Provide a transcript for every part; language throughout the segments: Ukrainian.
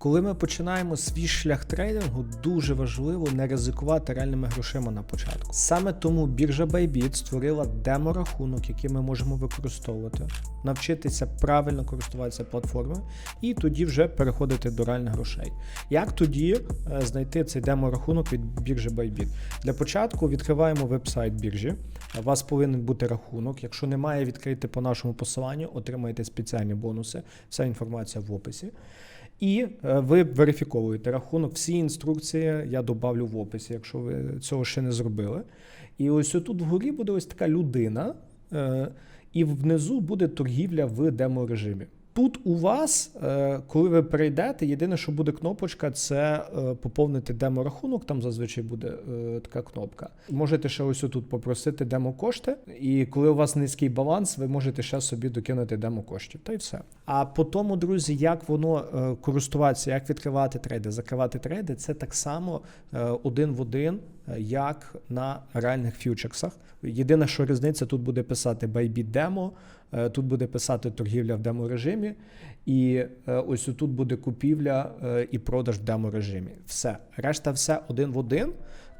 Коли ми починаємо свій шлях трейдингу, дуже важливо не ризикувати реальними грошима на початку. Саме тому біржа Bybit створила демо-рахунок, який ми можемо використовувати, навчитися правильно користуватися платформою і тоді вже переходити до реальних грошей. Як тоді е, знайти цей демо-рахунок від біржі Bybit? Для початку відкриваємо веб-сайт біржі. У вас повинен бути рахунок. Якщо немає, відкрийте по нашому посиланню, отримаєте спеціальні бонуси. Вся інформація в описі. І е, ви верифіковуєте рахунок. Всі інструкції я добавлю в описі, якщо ви цього ще не зробили. І ось тут вгорі буде ось така людина, е, і внизу буде торгівля в демо-режимі. Тут у вас, е, коли ви перейдете, єдине, що буде кнопочка, це е, поповнити демо-рахунок. Там зазвичай буде е, така кнопка. Можете ще ось тут попросити демо-кошти, і коли у вас низький баланс, ви можете ще собі докинути демо-коштів. Та й все. А по тому, друзі, як воно користуватися, як відкривати трейди, закривати трейди, це так само один в один, як на реальних фьючерсах. Єдине, що різниця, тут буде писати е, тут буде писати торгівля в демо-режимі, і е, ось тут буде купівля е, і продаж в демо-режимі. Все. Решта все один в один.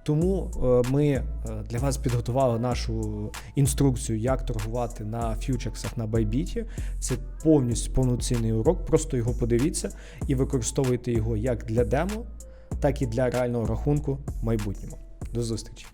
Тому е, ми для вас підготували нашу інструкцію, як торгувати на фьючерсах на Bybit. Це повністю повноцінний урок. Просто його подивіться і використовуйте його як для демо, так і для реального рахунку в майбутньому. До зустрічі!